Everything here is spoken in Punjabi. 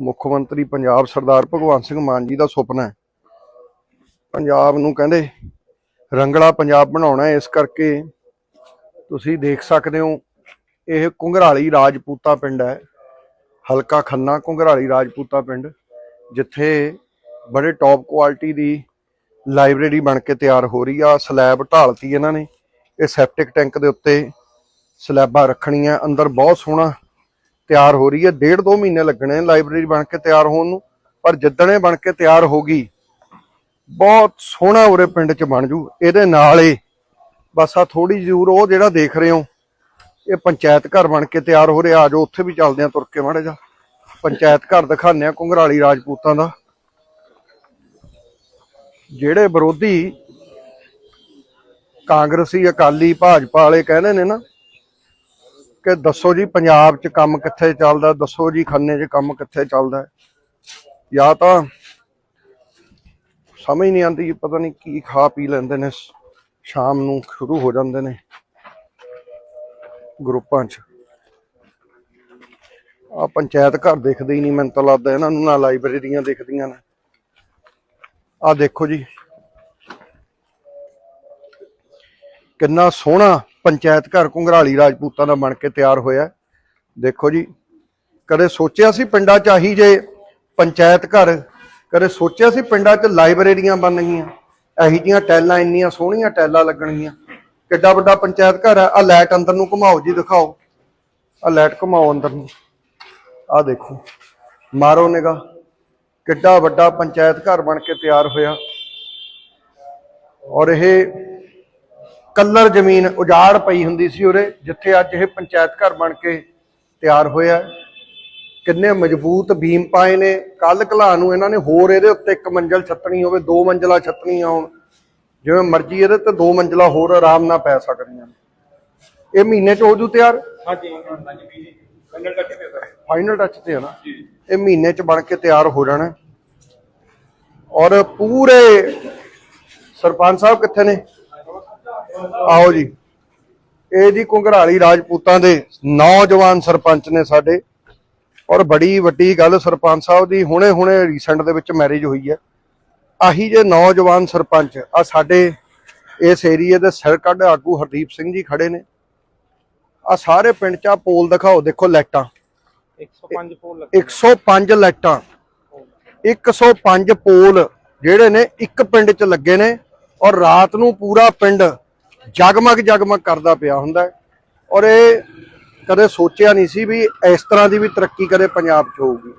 ਮੁੱਖ ਮੰਤਰੀ ਪੰਜਾਬ ਸਰਦਾਰ ਭਗਵੰਤ ਸਿੰਘ ਮਾਨ ਜੀ ਦਾ ਸੁਪਨਾ ਹੈ। ਪੰਜਾਬ ਨੂੰ ਕਹਿੰਦੇ ਰੰਗਲਾ ਪੰਜਾਬ ਬਣਾਉਣਾ ਇਸ ਕਰਕੇ ਤੁਸੀਂ ਦੇਖ ਸਕਦੇ ਹੋ, ਇਹ ਕੁੰਗਰਾਲੀ ਰਾਜਪੂਤਾ ਪਿੰਡ ਹੈ। ਹਲਕਾ ਖੰਨਾ ਕੁੰਗਰਾਲੀ ਰਾਜਪੂਤਾ ਪਿੰਡ, ਜਿੱਥੇ ਬੜੇ ਟੌਪ ਕੁਆਲਿਟੀ ਦੀ ਲਾਇਬ੍ਰੇਰੀ ਬਣ ਕੇ ਤਿਆਰ ਹੋ ਰਹੀ ਆ। ਸਲੈਬ ਢਾਲਤੀ ਇਹਨਾਂ ਨੇ। ਇਹ ਸੈਪਟਿਕ ਟੈਂਕ ਦੇ ਉੱਤੇ ਸਲੈਬਾਂ ਰੱਖਣੀਆਂ। ਅੰਦਰ ਬਹੁਤ ਸੋਹਣਾ ਤਿਆਰ ਹੋ ਰਹੀ ਹੈ। ਡੇਢ ਦੋ ਮਹੀਨੇ ਲੱਗਣੇ ਲਾਇਬ੍ਰੇਰੀ ਬਣ ਕੇ ਤਿਆਰ ਹੋਣ ਨੂੰ, ਪਰ ਜਿੱਦਣੇ ਬਣ ਕੇ ਤਿਆਰ ਹੋ ਗਈ, ਬਹੁਤ ਸੋਹਣਾ ਉਰੇ ਪਿੰਡ 'ਚ ਬਣ ਜੂ। ਇਹਦੇ ਨਾਲ ਹੀ ਬਸ ਆ ਥੋੜੀ ਜ਼ਰੂਰ ਉਹ ਜਿਹੜਾ ਦੇਖ ਰਹੇ ਹੋ, ਇਹ ਪੰਚਾਇਤ ਘਰ ਬਣ ਕੇ ਤਿਆਰ ਹੋ ਰਿਹਾ। ਆਜੋ ਉੱਥੇ ਵੀ ਚੱਲਦੇ ਆ ਤੁਰ ਕੇ ਮਾੜੇ ਜਾ ਪੰਚਾਇਤ ਘਰ ਦਿਖਾਉਂਦੇ ਆ ਕੁੰਗਰਾਲੀ ਰਾਜਪੂਤਾਂ ਦਾ। ਜਿਹੜੇ ਵਿਰੋਧੀ ਕਾਂਗਰਸੀ ਅਕਾਲੀ ਭਾਜਪਾ ਵਾਲੇ ਕਹਿੰਦੇ ਨੇ ਨਾ ਕਿ ਦੱਸੋ ਜੀ, ਪੰਜਾਬ 'ਚ ਕੰਮ ਕਿੱਥੇ ਚੱਲਦਾ? ਦੱਸੋ ਜੀ, ਖੰਨੇ 'ਚ ਕੰਮ ਕਿੱਥੇ ਚੱਲਦਾ? ਜਾਂ ਤਾਂ ਸਮਝ ਨਹੀਂ ਆਉਂਦੀ ਪਤਾ ਨਹੀਂ ਕੀ ਖਾ ਪੀ ਲੈਂਦੇ ਨੇ, ਸ਼ਾਮ ਨੂੰ ਸ਼ੁਰੂ ਹੋ ਜਾਂਦੇ ਨੇ ਗਰੁੱਪਾਂ 'ਚ। ਆ ਪੰਚਾਇਤ ਘਰ ਦੇਖਦੇ ਹੀ ਨਹੀਂ, ਮੈਨੂੰ ਤਾਂ ਲੱਗਦਾ ਇਹਨਾਂ ਨੂੰ ਨਾ ਲਾਇਬ੍ਰੇਰੀਆਂ ਦੇਖਦੀਆਂ ਨੇ। ਆ ਦੇਖੋ ਜੀ, ਕਿੰਨਾ ਸੋਹਣਾ ਪੰਚਾਇਤ ਘਰ ਕੁੰਗਰਾਲੀ ਰਾਜਪੂਤਾਂ ਦਾ ਬਣ ਕੇ ਤਿਆਰ ਹੋਇਆ ਦੇਖੋ ਜੀ, ਕਦੇ ਸੋਚਿਆ ਸੀ ਪਿੰਡਾਂ 'ਚ ਆਹੀ ਜੇ ਪੰਚਾਇਤ ਘਰ, ਕਦੇ ਸੋਚਿਆ ਸੀ ਪਿੰਡਾਂ 'ਚ ਲਾਇਬ੍ਰੇਰੀਆਂ ਬਣਨਗੀਆਂ ਇਹੀ ਜੀਆਂ ਟੈਲਾਂ ਇੰਨੀਆਂ ਸੋਹਣੀਆਂ ਟੈਲਾਂ ਲੱਗਣਗੀਆਂ। ਕਿੱਡਾ ਵੱਡਾ ਪੰਚਾਇਤ ਘਰ ਹੈ ਆ ਲਾਈਟ ਅੰਦਰ ਨੂੰ ਘੁਮਾਓ ਜੀ, ਦਿਖਾਓ। ਆ ਲਾਈਟ ਘੁਮਾਓ ਅੰਦਰ ਨੂੰ। ਆ ਦੇਖੋ, ਮਾਰੋ ਨਿਗਾ ਕਿੱਡਾ ਵੱਡਾ ਪੰਚਾਇਤ ਘਰ ਬਣ ਕੇ ਤਿਆਰ ਹੋਇਆ। ਔਰ ਇਹ ਕੱਲਰ ਜ਼ਮੀਨ ਉਜਾੜ ਪਈ ਹੁੰਦੀ ਸੀ ਉਰੇ ਜਿੱਥੇ ਅੱਜ ਇਹ ਪੰਚਾਇਤ ਘਰ ਬਣ ਕੇ ਤਿਆਰ ਹੋਇਆ। ਕਿੰਨੇ ਮਜ਼ਬੂਤ ਬੀਮ ਪਾਏ ਨੇ। ਕੱਲ ਕਲਾ ਨੂੰ ਇਹਨਾਂ ਨੇ ਹੋਰ ਇਹਦੇ ਉੱਤੇ ਇੱਕ ਮੰਜ਼ਲ ਛੱਤਣੀ ਹੋਵੇ ਦੋ ਮੰਜ਼ਲਾ ਛੱਤਣੀਆਂ ਹੋਣ। ਜਿਵੇਂ ਮਰਜ਼ੀ ਇਹਦੇ ਤੇ ਦੋ ਮੰਜ਼ਲਾ ਹੋਰ ਆਰਾਮ ਨਾਲ ਪੈ ਸਕਦੀਆਂ ਇਹ ਮਹੀਨੇ ਚ ਹੋ ਜੂ ਤਿਆਰ? ਹਾਂਜੀ ਤੇ ਫਾਈਨਲ ਟੱਚ ਤੇ ਹੈ ਨਾ? ਇਹ ਮਹੀਨੇ ਚ ਬਣ ਕੇ ਤਿਆਰ ਹੋ ਜਾਣਾ। ਔਰ ਪੂਰੇ ਸਰਪੰਚ ਸਾਹਿਬ ਕਿੱਥੇ ਨੇ? ਆਓ ਜੀ। ਇਹ ਜੀ ਕੁੰਗਰਾਲੀ ਰਾਜਪੂਤਾਂ ਦੇ ਨੌਜਵਾਨ ਸਰਪੰਚ ਨੇ ਸਾਡੇ। ਔਰ ਬੜੀ ਵੱਡੀ ਗੱਲ ਸਰਪੰਚ ਸਾਹਿਬ ਦੀ ਹੁਣੇ ਹੁਣੇ ਰੀਸੈਂਟ ਦੇ ਵਿੱਚ ਮੈਰਿਜ ਹੋਈ ਹੈ। ਆਹੀ ਜੇ ਨੌਜਵਾਨ ਸਰਪੰਚ ਆ ਸਾਡੇ ਇਸ ਏਰੀਏ ਦੇ ਸਿਰ ਕੱਢ ਆਗੂ ਹਰਦੀਪ ਸਿੰਘ ਜੀ ਖੜੇ ਨੇ। ਆ ਸਾਰੇ ਪਿੰਡ ਚ ਆ ਪੋਲ ਦਿਖਾਓ ਦੇਖੋ ਲਾਈਟਾਂ। 105 ਫੋਨ ਲੱਗੇ। 105 ਲਾਈਟਾਂ। 105 ਪੋਲ ਜਿਹੜੇ ਨੇ ਇੱਕ ਪਿੰਡ 'ਚ ਲੱਗੇ ਨੇ। ਔਰ ਰਾਤ ਨੂੰ ਪੂਰਾ ਪਿੰਡ ਜਗਮਗ ਜਗਮਗ ਕਰਦਾ ਪਿਆ ਹੁੰਦਾ ਔਰ ਇਹ ਕਦੇ ਸੋਚਿਆ ਨਹੀਂ ਸੀ ਵੀ ਇਸ ਤਰ੍ਹਾਂ ਦੀ ਵੀ ਤਰੱਕੀ ਕਦੇ ਪੰਜਾਬ 'ਚ ਹੋਊਗੀ।